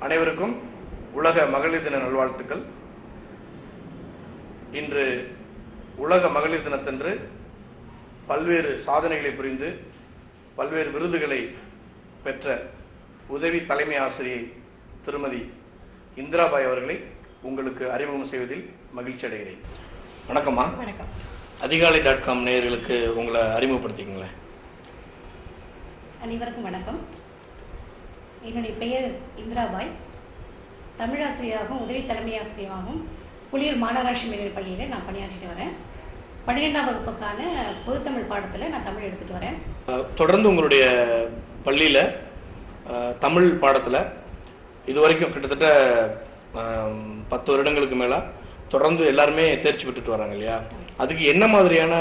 அனைவருக்கும் உலக மகளிர் தின நல்வாழ்த்துக்கள். இன்று உலக மகளிர் தினத்தன்று பல்வேறு சாதனைகளை புரிந்து பல்வேறு விருதுகளை பெற்ற உதவி தலைமை ஆசிரியை திருமதி இந்திராபாய் அவர்களை உங்களுக்கு அறிமுகம் செய்வதில் மகிழ்ச்சி அடைகிறேன். வணக்கம்மா. வணக்கம். அதிகாலை டாட் காம் நேயர்களுக்கு உங்களை அறிமுகப்படுத்திக்கங்களேன். அனைவருக்கும் வணக்கம். என்னுடைய பெயர் இந்திராபாய். தமிழாசிரியராகவும் உதவி தலைமை ஆசிரியராகவும் புளியூர் மாநகராட்சி மேல்நிலைப் பள்ளியில் நான் பணியாற்றிட்டு வரேன். பன்னிரெண்டாம் வகுப்புக்கான பொதுத்தமிழ் பாடத்தில் நான் தமிழ் எடுத்துகிட்டு வரேன். தொடர்ந்து உங்களுடைய பள்ளியில் தமிழ் பாடத்தில் இது வரைக்கும் கிட்டத்தட்ட பத்து வருடங்களுக்கு மேலே தொடர்ந்து எல்லாருமே தேர்ச்சி பெற்றுட்டு வராங்க இல்லையா? அதுக்கு என்ன மாதிரியான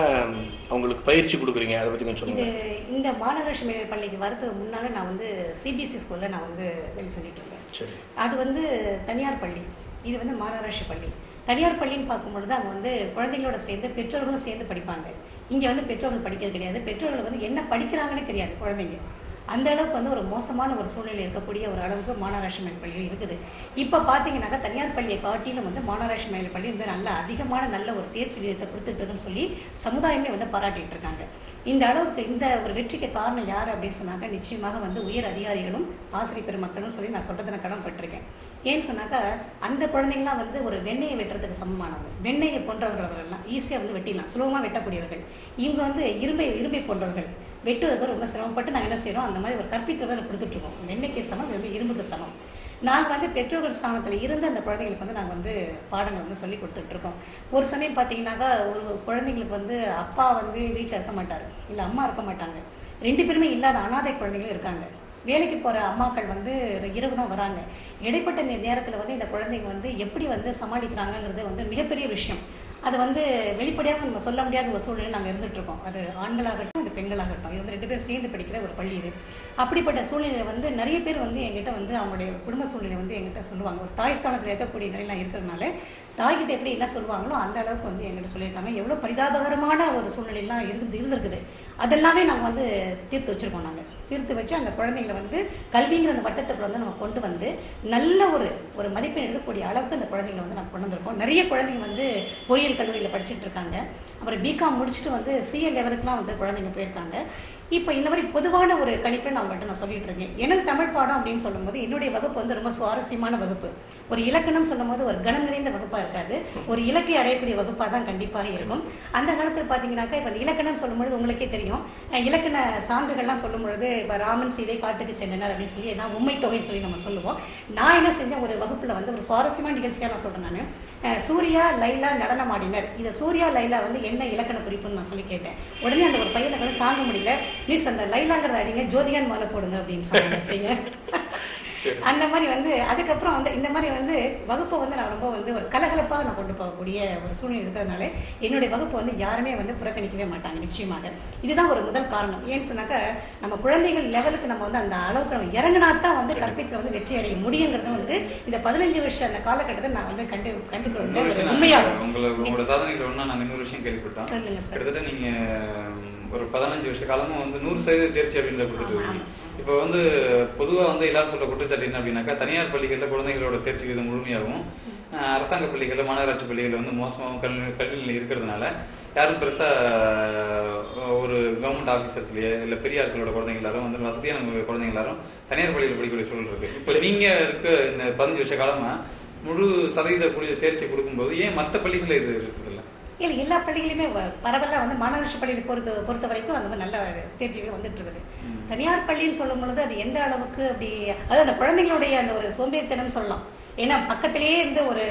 அவங்களுக்கு பயிற்சி கொடுக்குறீங்க? அதை பற்றி கொஞ்சம் சொல்லுங்கள் இந்த மாநகராட்சி மேல்நிலைப் பள்ளிக்கு வரதுக்கு முன்னாலே நான் வந்து சிபிஎஸ்சி ஸ்கூலில் நான் வந்து வேலை செஞ்சுட்டு இருந்தேன். சரி. அது வந்து தனியார் பள்ளி. இது வந்து மாநகராட்சி பள்ளி. தனியார் பள்ளின்னு பார்க்கும்பொழுது அங்கே வந்து குழந்தைங்களோட சேர்ந்து பெற்றோர்களும் சேர்ந்து படிப்பாங்க. இங்கே வந்து பெற்றோர்கள் படிக்கிறது கிடையாது. பெற்றோர்கள் வந்து என்ன படிக்கிறாங்கன்னே தெரியாது குழந்தைங்க. அந்த அளவுக்கு வந்து ஒரு மோசமான ஒரு சூழ்நிலை இருக்கக்கூடிய ஒரு அளவுக்கு மாநகராட்சி மேல் பள்ளிகள் இருக்குது. இப்போ பார்த்தீங்கன்னாக்கா தனியார் பள்ளியை காட்டிலும் வந்து மாநகராட்சி மேல் பள்ளி வந்து நல்ல அதிகமான நல்ல ஒரு தேர்ச்சி விகிதத்தை கொடுத்துட்டுருக்குன்னு சொல்லி சமுதாயமே வந்து பாராட்டிட்டு இருக்காங்க இந்த அளவுக்கு இந்த ஒரு வெற்றிக்கு காரணம் யார் அப்படின்னு சொன்னாக்க நிச்சயமாக வந்து உயர் அதிகாரிகளும் ஆசிரியர் பெருமக்களும் சொல்லி நான் சொல்றதை நான் கடமைப்பட்டிருக்கேன். ஏன்னு சொன்னாக்கா அந்த குழந்தைங்களாம் வந்து ஒரு வெண்ணெயை வெட்டுறதுக்கு சமமானவங்க. வெண்ணெயை போன்றவர்களெல்லாம் ஈஸியாக வந்து வெட்டிடலாம். சுலபமாக வெட்டக்கூடியவர்கள். இவங்க வந்து இரும்பை இரும்பை போன்றவர்கள். வெட்டுவதை ரொம்ப சிரமப்பட்டு நாங்கள் என்ன செய்கிறோம் அந்த மாதிரி ஒரு கற்பித்ததை கொடுத்துட்ருக்கோம். வெண்ணெய்க்கு சமம் வெறும் இரும்புக்கு சமம். நாங்கள் வந்து பெற்றோர்கள் ஸ்தானத்தில் இருந்து அந்த குழந்தைங்களுக்கு வந்து நாங்கள் வந்து பாடங்கள் வந்து சொல்லி கொடுத்துட்ருக்கோம். ஒரு சமயம் பார்த்தீங்கன்னாக்கா ஒரு குழந்தைங்களுக்கு வந்து அப்பா வந்து வீட்டில் இருக்க மாட்டார். இல்லை அம்மா இருக்க மாட்டாங்க. ரெண்டு பேருமே இல்லாத அனாதை குழந்தைங்களும் இருக்காங்க. வேலைக்கு போகிற அம்மாக்கள் வந்து இரவு தான் வராங்க. இடைப்பட்ட நேரத்தில் வந்து இந்த குழந்தைங்க வந்து எப்படி வந்து சமாளிக்கிறாங்கங்கிறது வந்து மிகப்பெரிய விஷயம். அது வந்து வெளிப்படையாக நம்ம சொல்ல முடியாத ஒரு சூழ்நிலை நாங்கள் இருந்துட்டு இருக்கோம் அது ஆண்களாகட்டும் அது பெண்களாகட்டும். இது வந்து ரெண்டு பேரும் சேர்ந்து படிக்கிற ஒரு பள்ளி இது. அப்படிப்பட்ட சூழ்நிலை வந்து நிறைய பேர் வந்து எங்கிட்ட வந்து அவங்களுடைய குடும்ப சூழ்நிலை வந்து எங்கிட்ட சொல்லுவாங்க. ஒரு தாய் ஸ்தானத்தில் இருக்கக்கூடிய நிலையெல்லாம் இருக்கிறதுனால தாய்கிட்ட எப்படி என்ன சொல்லுவாங்களோ அந்த அளவுக்கு வந்து எங்கிட்ட சொல்லியிருக்காங்க. எவ்வளோ பரிதாபகரமான ஒரு சூழ்நிலையெல்லாம் இருந்து இருந்திருக்குது. அதெல்லாமே நாங்கள் வந்து தீர்த்து வச்சிருக்கோம் நாங்கள் தீர்த்து வச்சு அந்த குழந்தைங்களை வந்து கல்விங்கிற அந்த வட்டத்துக்குள்ள வந்து நம்ம கொண்டு வந்து நல்ல ஒரு ஒரு மதிப்பெண் எடுக்கக்கூடிய அளவுக்கு அந்த குழந்தைங்களை வந்து நம்ம கொண்டு வந்திருக்கோம். நிறைய குழந்தைங்க வந்து பொறியியல் கல்லூரியில் படிச்சுட்டு இருக்காங்க. அப்புறம் பிகாம் முடிச்சுட்டு வந்து சிஏ லெவலுக்குலாம் வந்து குழந்தைங்க போயிருக்காங்க. இப்போ இந்த மாதிரி பொதுவான ஒரு கணிப்பை நான் உங்கள்கிட்ட நான் சொல்லிட்டு இருக்கேன். எனது தமிழ் பாடம் அப்படின்னு சொல்லும்போது என்னுடைய வகுப்பு வந்து ரொம்ப சுவாரஸ்யமான வகுப்பு. ஒரு இலக்கணம் சொல்லும்போது ஒரு கணம் நிறைந்த வகுப்பாக இருக்காது. ஒரு இலக்கை அடையக்கூடிய வகுப்பாக தான் கண்டிப்பாக இருக்கும். அந்த காலத்தில் பார்த்தீங்கன்னாக்கா இப்போ இலக்கணம் சொல்லும்பொழுது உங்களுக்கே தெரியும். இலக்கண சான்றுகள்லாம் சொல்லும் பொழுது இப்போ ராமன் சீதை காட்டுக்கு சென்றனர் அப்படின்னு சொல்லி ஏதாவது உண்மை தொகைன்னு சொல்லி நம்ம சொல்லுவோம். நான் என்ன செஞ்சேன் ஒரு வகுப்பில் வந்து ஒரு சுவாரஸ்யமான நிகழ்ச்சியாக நான் சொல்கிறேன் நான். சூர்யா லைலா நடனம் ஆடினர் இந்த சூர்யா லைலா வந்து என்ன இலக்கண குறிப்புன்னு நான் சொல்லி கேட்டேன். உடனே அந்த ஒரு பையனை வந்து தாங்க முடியல. மிஸ் அந்த லைலாங்கிறத அடிங்க ஜோதிகான் மேலே போடுங்க அப்படின்னு சொன்னாங்க அந்த மாதிரி வந்து அதுக்கப்புறம் வந்து இந்த மாதிரி வந்து வகுப்பை வந்து நான் ரொம்ப வந்து ஒரு கலகலப்பாக நான் கொண்டு போகக்கூடிய ஒரு சூழ்நிலை இருக்கிறதுனால என்னுடைய வகுப்பு வந்து யாருமே வந்து புறக்கணிக்கவே மாட்டாங்க நிச்சயமாக. இதுதான் ஒரு முதல் காரணம். ஏன்னு சொன்னாக்கா நம்ம குழந்தைகள் லெவலுக்கு நம்ம வந்து அந்த அளவுக்கு நம்ம இறங்கினா தான் வந்து கற்பித்து வந்து வெற்றி அடைய முடியுங்கிறது வந்து இந்த பதினஞ்சு வருஷம் அந்த காலகட்டத்தில் நான் வந்து கண்டு நான் உங்களை உங்களோட சாதனைகள் ஒண்ணா நாங்க இன்னொரு விஷயம் கேள்விப்பட்டோம் சொல்லுங்க சார் கிட்டத்தட்ட நீங்க உம், ஒரு பதினஞ்சு வருஷ காலமும் வந்து நூறு சதவீத தேர்ச்சி அப்படின்னு கொடுத்துட்டு இருக்கீங்க. இப்போ வந்து பொதுவா வந்து எல்லாரும் சொல்ற குற்றச்சாட்டு என்ன அப்படின்னாக்கா தனியார் பள்ளிகள்ல குழந்தைகளோட தேர்ச்சி விகிதம் முழுமையாகவும் அரசாங்க பள்ளிகள்ல மாநகராட்சி பள்ளிகள்ல வந்து மோசமாகவும் கல்வி கல்வி நிலை இருக்கிறதுனால யாரும் பெருசா அஹ், ஒரு கவர்மெண்ட் ஆபீசர்ஸ்லயே இல்ல பெரிய ஆட்களோட குழந்தைங்க எல்லாரும் வந்து வசதியான குழந்தைங்க எல்லாரும் தனியார் பள்ளியில் படிக்கக்கூடிய சூழல் இருக்கு. இப்போ நீங்க இருக்க இந்த பதினஞ்சு வருஷ காலமா முழு சதவீத கூடிய தேர்ச்சி கொடுக்கும்போது ஏன் மத்த பள்ளிகள்ல இது இருக்குது? இல்ல எல்லா பள்ளிகளுமே வ- பரவலா வந்து மாநகராட்சி பள்ளியில் பொறுத்த பொறுத்த வரைக்கும் அந்த மாதிரி நல்ல தேர்ச்சி விகிதம் வந்துட்டு இருக்குது தனியார் பள்ளின்னு சொல்லும் பொழுது அது எந்த அளவுக்கு அப்படி அதாவது அந்த குழந்தைங்களுடைய அந்த ஒரு சோம்பேறித்தனம் சொல்லலாம். ஏன்னா பக்கத்திலேயே இருந்து ஒரு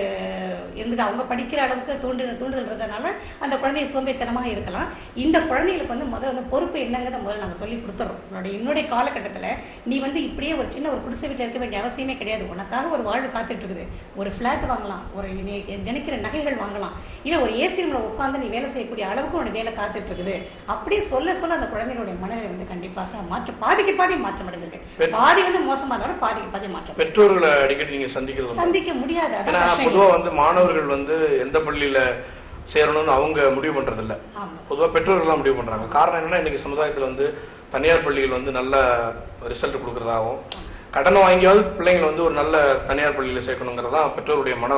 இருந்துட்டு அவங்க படிக்கிற அளவுக்கு தூண்டு தூண்டுதல் இருக்கிறதுனால அந்த குழந்தை சோம்பேறித்தனமாக இருக்கலாம். இந்த குழந்தைகளுக்கு வந்து முதல்ல வந்து பொறுப்பு என்னங்கிறத முதல்ல நாங்கள் சொல்லி கொடுத்துறோம். உன்னுடைய என்னுடைய காலகட்டத்தில் நீ வந்து இப்படியே ஒரு சின்ன ஒரு குடிசை வீட்டில் இருக்க வேண்டிய அவசியமே கிடையாது. உனக்காக ஒரு வாழ்வு காத்துட்டு இருக்குது. ஒரு ஃப்ளாட் வாங்கலாம். ஒரு நினைக்கிற நகைகள் வாங்கலாம். இல்லை ஒரு ஏசி ரூமில் உட்காந்து நீ வேலை செய்யக்கூடிய அளவுக்கு உனக்கு வேலை காத்துட்டு இருக்குது. அப்படியே சொல்ல சொல்ல அந்த குழந்தைகளுடைய மனநிலை வந்து கண்டிப்பாக மாற்றம் பாதிக்கு பாதி மாற்றம் அடைஞ்சிருக்கு. பாதி வந்து மோசமாக இருந்தாலும் பாதிக்கு பாதி மாற்றம். பெற்றோர்களை அடிக்கடி நீங்க சந்திக்கிறது? சந்திக்க முடியாது. ஏன்னா அதான் கஷ்டம் பொதுவா வந்து மாணவர்கள் வந்து எந்த பள்ளியில சேரணும்னு அவங்க முடிவு பண்றது இல்ல ஆமா. பொதுவா பெற்றோர்கள்லாம் முடிவு பண்றாங்க. காரணம் என்னன்னா இன்னைக்கு சமுதாயத்துல வந்து தனியார் பள்ளிகள் வந்து நல்ல ரிசல்ட் கொடுக்கறதாகவும் கடனை வாங்கியாவது பிள்ளைங்களை வந்து ஒரு நல்ல தனியார் பள்ளியில சேர்க்கணுங்கிறது தான் பெற்றோருடைய மன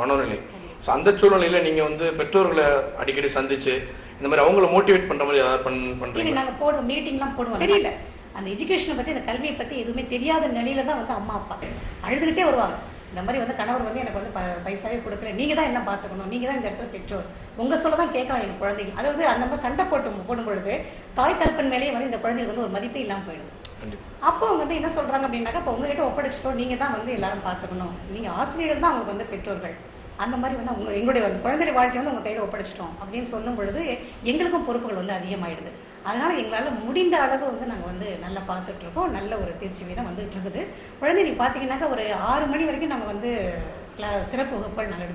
மனோநிலை. ஸோ அந்த சூழ்நிலையில நீங்க வந்து பெற்றோர்களை அடிக்கடி சந்திச்சு இந்த மாதிரி அவங்கள மோட்டிவேட் பண்ற மாதிரி ஏதாவது பண் இல்லை பண்றீங்க நாங்கள் போடுவோம் மீட்டிங்லாம் போடுவோம். தெரியல. அந்த எஜுகேஷனை பற்றி அந்த கல்வியை பற்றி எதுவுமே தெரியாத நிலையில தான் வந்து அம்மா அப்பா அழுதுகிட்டே வருவாங்க. இந்த மாதிரி வந்து கணவர் வந்து எனக்கு வந்து ப- பைசாவே கொடுக்கல. நீங்க தான் என்ன பார்த்துக்கணும் நீங்க தான் இந்த இடத்துல பெற்றோர். உங்க சொல்ல தான் கேட்கலாம் எங்க குழந்தைங்க. அதாவது அந்த மாதிரி சண்டை போட்டு போடும் பொழுது தாய் தகப்பன் மேலேயே வந்து இந்த குழந்தைங்களுக்கு வந்து ஒரு மதிப்பே இல்லாமல் கண்டிப்பா. அப்போ அவங்க வந்து என்ன சொல்றாங்க அப்படின்னாக்கா இப்போ உங்ககிட்ட ஒப்படைச்சிட்டோம் நீங்க தான் வந்து எல்லாரும் பார்த்துக்கணும் நீங்க ஆசிரியர்கள் தான் அவங்களுக்கு வந்து பெற்றோர்கள். அந்த மாதிரி வந்து அவங்க எங்களுடைய வந்து குழந்தை வாழ்க்கை வந்து உங்க கையில ஒப்படைச்சிட்டோம் அப்படின்னு சொல்லும் பொழுது எங்களுக்கும் பொறுப்புகள் வந்து அதிகமாயிடுது. அதனால எங்களால முடிந்த அளவு வந்து நாங்க வந்து நல்லா பார்த்துட்டு இருக்கோம் நல்ல ஒரு தேர்ச்சி வீதம் வந்துட்டு இருக்குது குழந்தை நீ பாத்தீங்கன்னாக்கா ஒரு ஆறு மணி வரைக்கும் நாங்க வந்து சிறப்பு வகுப்புகள் நாங்கள்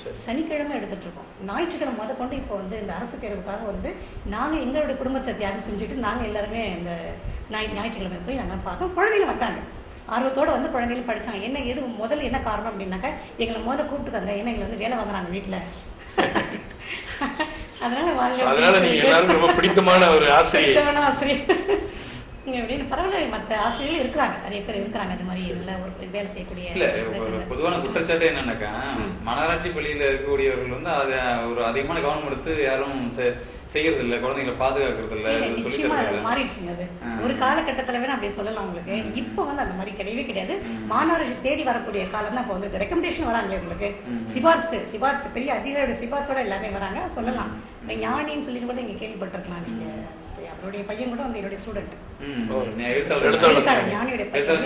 சரி. சனிக்கிழமை எடுத்துட்டு இருக்கோம் ஞாயிற்றுக்கிழமை முத கொண்டு இப்போ வந்து இந்த அரசு தேர்வுக்காக வந்து நாங்க எங்களுடைய குடும்பத்தை தியாகம் செஞ்சுட்டு நாங்க எல்லாருமே இந்த ஞாய் ஞாயிற்றுக்கிழமை போய் நாங்கள் பார்க்கோம் குழந்தைங்க வந்தாங்க. ஆர்வத்தோட வந்து குழந்தைகளும் படிச்சாங்க. என்ன எது முதல்ல என்ன காரணம் அப்படின்னாக்கா எங்களை முதல்ல கூப்பிட்டுக்காங்க. ஏன்னா எங்களை வந்து வேலை வாங்குறாங்க வீட்டுல அதனால வாங்க அதனால நீங்க எல்லாரும் ரொம்ப பிடித்தமான ஒரு ஆசிரியர் ஆசிரியர் இங்க அப்படின்னு பரவாயில்ல மற்ற ஆசிரியர்கள் இருக்கிறாங்க. நிறைய பேர் இருக்கிறாங்க. இந்த மாதிரி நல்ல ஒரு வேலை செய்யக்கூடிய இல்ல பொதுவான குற்றச்சாட்டு என்னன்னாக்கா மாநகராட்சி பள்ளியில இருக்கக்கூடியவர்கள் வந்து அதை ஒரு அதிகமான கவனம் எடுத்து யாரும் செய்யறது இல்ல குழந்தைங்களை பாதுகாக்கிறது இல்ல நிச்சயமா அது மாறிடுச்சுங்க அது. ஒரு காலகட்டத்துல வேணா அப்படி சொல்லலாம் உங்களுக்கு. இப்போ வந்து அந்த மாதிரி கிடையவே கிடையாது. மாணவர்கள் தேடி வரக்கூடிய காலம் தான் இப்போ வந்து. ரெக்கமெண்டேஷன் வராங்களே உங்களுக்கு. சிபாரிசு சிபாரிசு பெரிய அதிகாரியோட சிபாரிசோட எல்லாமே வராங்க. சொல்லலாம். இப்ப ஞானின்னு சொல்லி கூட நீங்க கேள்விப்பட்டிருக்கலாம் நீங்க. அவருடைய பையன் கூட வந்து என்னுடைய ஸ்டூடெண்ட்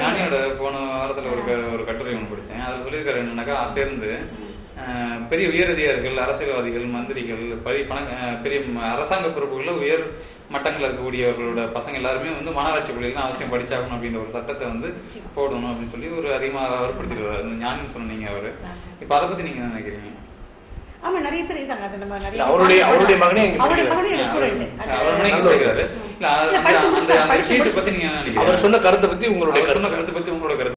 ஞானியோட போன வாரத்துல ஒரு ஒரு கட்டுரை ஒன்று படிச்சேன். அதை சொல்லியிருக்காரு என்னன்னாக்கா அப்ப இருந்து அஹ், பெரிய உயரதிகாரிகள் அரசியல்வாதிகள் மந்திரிகள் பரி பண பெரிய அரசாங்க பொறுப்புகள்ல உயர் மட்டங்கள்ல இருக்கக்கூடியவர்களோட பசங்க எல்லாருமே வந்து மாநகராட்சி பள்ளியில் தான் அவசியம் படிச்சாகணும் அப்படின்ற ஒரு சட்டத்தை வந்து போடணும் அப்படின்னு சொல்லி ஒரு அதிகமாக வற்புறுத்திட்டு இந்த ஞானின்னு சொன்னீங்க அவரு. இப்ப அதை பத்தி நீங்க என்ன நினைக்கிறீங்க? ஆமா நிறைய பேர் இருக்காங்க. அது நம்ம நிறைய இல்ல, அவருடைய- அவருடைய மகனே அவருடைய. மகனே ஸ்டூடெண்ட் அவர் சொன்ன கருத்தை பத்தி உங்களுடைய சொன்ன கருத்தை பத்தி உங்களோட கருத்து.